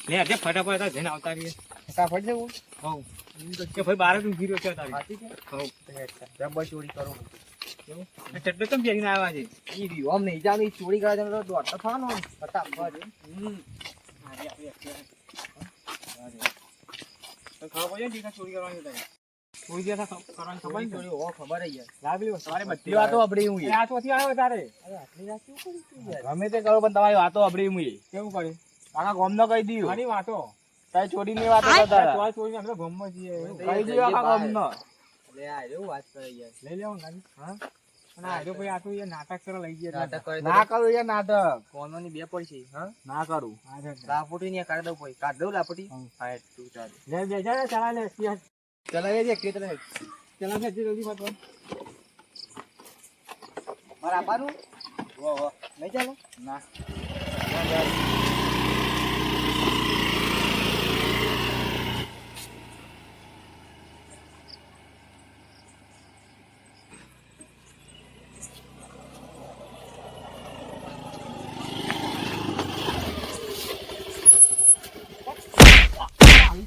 લે આજે ફટાફટ જઈને આવતા રહીએ. ફટાફટ જવું? તો કે ભાઈ બાર જ ઊભી રહ્યો છે તારી રબર ચોરી કરો. ચટલો કેમ પહેરીને આવ્યા છે? ઈ રહ્યું. આમ નહીં જાવ ઈ ચોરી કરવા જવાનું તો દોડતો થવાનો ફટાફટ હમ. ખબર પડે ને ચોરી કરવાની તારે. ચોરી જે કરવાની ખબર નહીં ચોરી હો ખબર જ યાર લાગલી તમારે બધી વાતો અબડી હું એ આ ચોથી આવ્યો તારે. અરે આટલી રાત કરી ગમે તે કરો પણ તમારી વાતો અભડી મુઈ કેવું કર્યું આખા ગોમ નો કહી દીધું આની વાતો. તારી ચોરી ની વાતો કરતા હતા. ચોરી ચોરી અમે ગોમમાં છીએ કહી દીધું આખા ગોમ નો લે આ રહ્યું વાત કરી યાર. લઈ લેવું ગાડી હા? અને આ જો ભાઈ આ તો એ નાટક લઈ ગયા ના કરું યાર નાટક. કોનો ની બે પડશે હા? ના કરું. લાપોટી ને કાઢ દઉં પછી. કાઢ દઉં લાપોટી. હા. તું ચાલ. લે બે જા ચલા લે ચલાવે છે કે ચલાવે ચલા લે જલ્દી મત મારે આપવાનું? વો વો નહીં ચાલો? ના.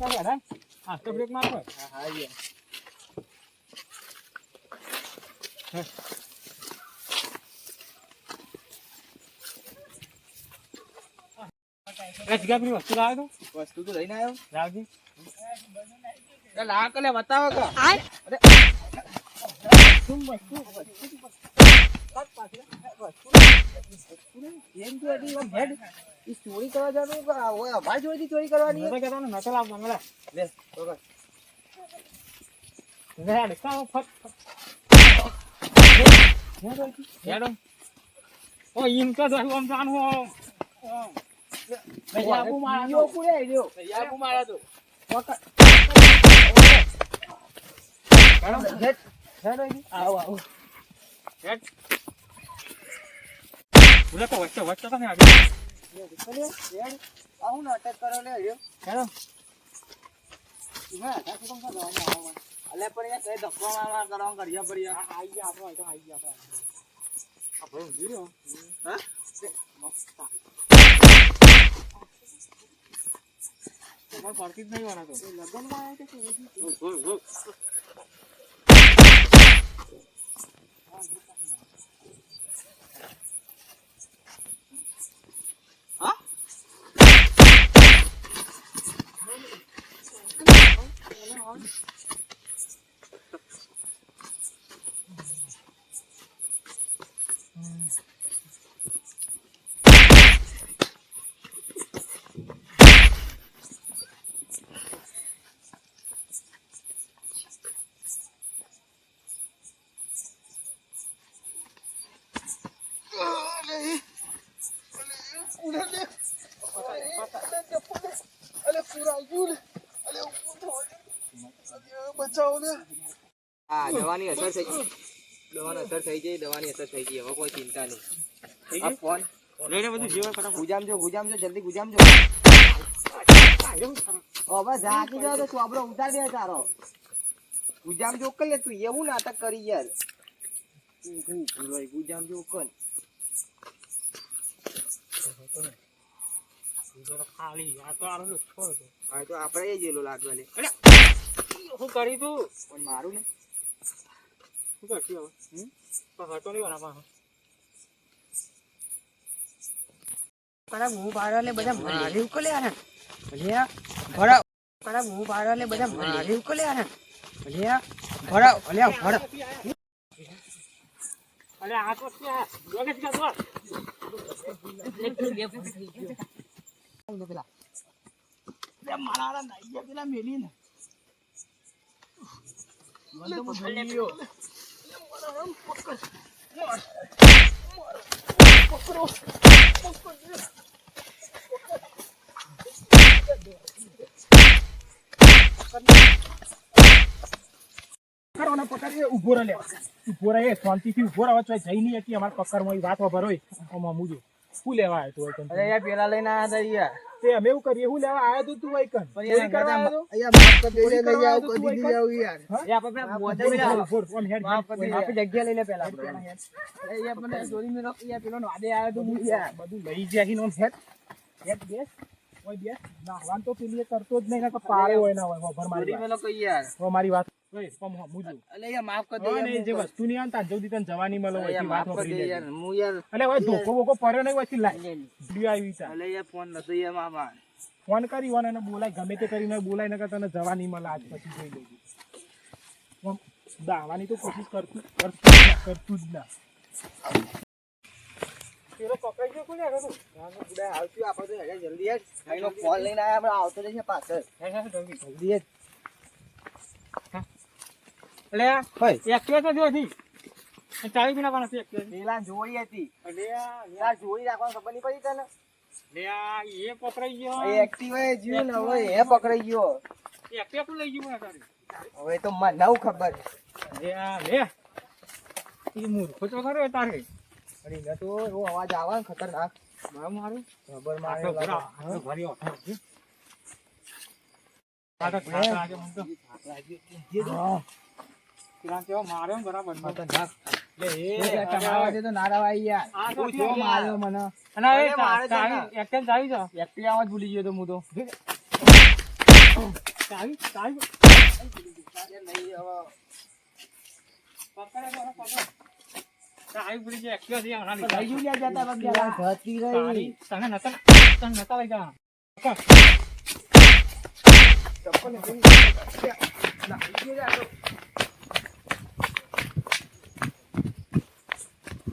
હા તો બ્રેક મારો હા હા યાર એ જગ્યા પેલી વસ્તુ લાવ્યો વસ્તુ તો લઈને આવ્યો તો લાવજી એ લા કલે બતાવો કે એમ તો હજી આમ હેડ ઈ ચોરી કરવા જવાનું કે અભાઈ જોઈતી ચોરી કરવાની? નતો ને નતો લાવતો મને લે તો લે હેડ કાઓ ફટ હેડો ઓ ઈમ તો દોઈ ઓમ જાનું હો ભાઈ આપું મારા ઈયો પૂરે આઈ રહ્યો. આપું મારા તો. હેડ. હેડ આવો, આવો. હેડ ઉલે કો વચ્ચે વચ્ચે તો અલે, હેડ. આ નાટક કરો લે. હેડો કરો? આવો, આવો. અલે પણ યાર કઈ ધક્કો મારવા કરવાનું યાર. આઈ ગયા આપણો તો આઈ ગયા આપણે આપણે ઊંઘી રહ્યો હા? તમારે પડતી જ નહીં વાળા તો લગ્નમાં આવ્યો કે? Mm. હા દવાની અસર થઈ દવાની અસર થઈ ગઈ દવાની અસર થઈ ગઈ. હવે કોઈ ચિંતા નહીં. આ ફોન. લઈને બધું જીવન ફટાફટ. ગુજામજો ગુજામજો જલ્દી ગુજામજો. હવે જાગી જાવ તો ચોપડો ઉતાર દે તારો. ગુજામજો કર તું એવું નાટક કરી યાર. ગુજામજો કર ખાલી આ તો આરો છોડ દો હા તો આપણે એ જેલો લાગવા લે શું કરી તું? પણ મારું ને શું કરતી હવે? હમ? પણ હતો નહીં વાળા પાસે કડા હું બહાર એટલે બધા મારી ઉકલે આને. ભલિયા ભરા કડા હું બહાર એટલે બધા મારી ઉકલે આને. ભલિયા ભરા ભલિયા ભરા અરે આ તો ક્યાં જોગે છે તો પકડવાના પકડીએ ઊભો રહે ઊભો રહે શાંતિથી ઊભો રહે. તો જઈ નહીં હતી અમારા પકડમાં ઈ વાત વભર હોય આમાં મુજો શું લેવા આવ્યો તો? અરે યાર પેલા લઈને આવ્યા હતા યાર. તે અમે એવું કરીએ હું લેવા આવ્યો તું તું વૈકન ચોરી કરવા આવ્યો તો? ચોરી કરવા આવ્યો તો તું વૈકન? એ આપણે પેલા મોઢે ઊભો પેલા રહો, ઊભો રહો. હેડ, માફ હેડ, કરી હેડ. આપી જગ્યા લઈ લે પેલા હેડ, એ યાર મને ચોરી મેં યાર પેલો નાદે આવ્યો તો હું યાર. બધું લઈ જાય નો હેડ. હેડ બેસ. કોઈ બે નાહવાન તો પેલી કરતો જ નહીં ને કે પાડે હોય ના હોય ખબર મારી વાત. નહીં નહીં ફોન કરી હોય બોલાય ગમે તે કરીને બોલાય નકર તને જવા નહીં મળે આજ પછી જોઈ લેજો દાવાની તો કોશિશ કરતું કરતું જ ના, કરતું જ ના પેલો પકડાઈ ગયો કોને આગળ તું? આપણે જલ્દી ફોન લઈને આવ્યા આવતો રહેશે પાછળ જલ્દી. એટલે એક્ટિવા તો જોથી ચાવી બી નાખવાના છે પેલા જોડી હતી. એટલે આ જોડી રાખવાનું ખબર નહીં પડી તને? એ પકડાઈ ગયો. એ એક્ટિવા જીવ ને હવે એ પકડાઈ ગયો. એક્ટિવા કોણ લઈ ગયું હવે તો મને નવ ખબર. લે લે. એ મૂર્ખો તો ખરો તારે. અરે તો એવો અવાજ આવે ને ખતરનાક. મારું મારું? ખબર મારે ભરી ઓઠો છે આ તો થાક લાગે મને તો. હા. પેલા કેવો માર્યો ને બરાબર લે એ તમારા તો ના રવાય યાર આ તો તું માર્યો મને? અને એ ચાવી ના. ચાવી છે. એક્ટિવા જ ભૂલી ગયો તો હું તો. ચાવી ચાવી. નહીં હવે. પકડે તો ચાવી ભૂલી જાય એક્ટિવા થી હમણાં લઈ લીધા. લ્યા જતા પગ જતી રહી તને નતા તને નતા લઈ જવાના. ચપ્પલ નીકળી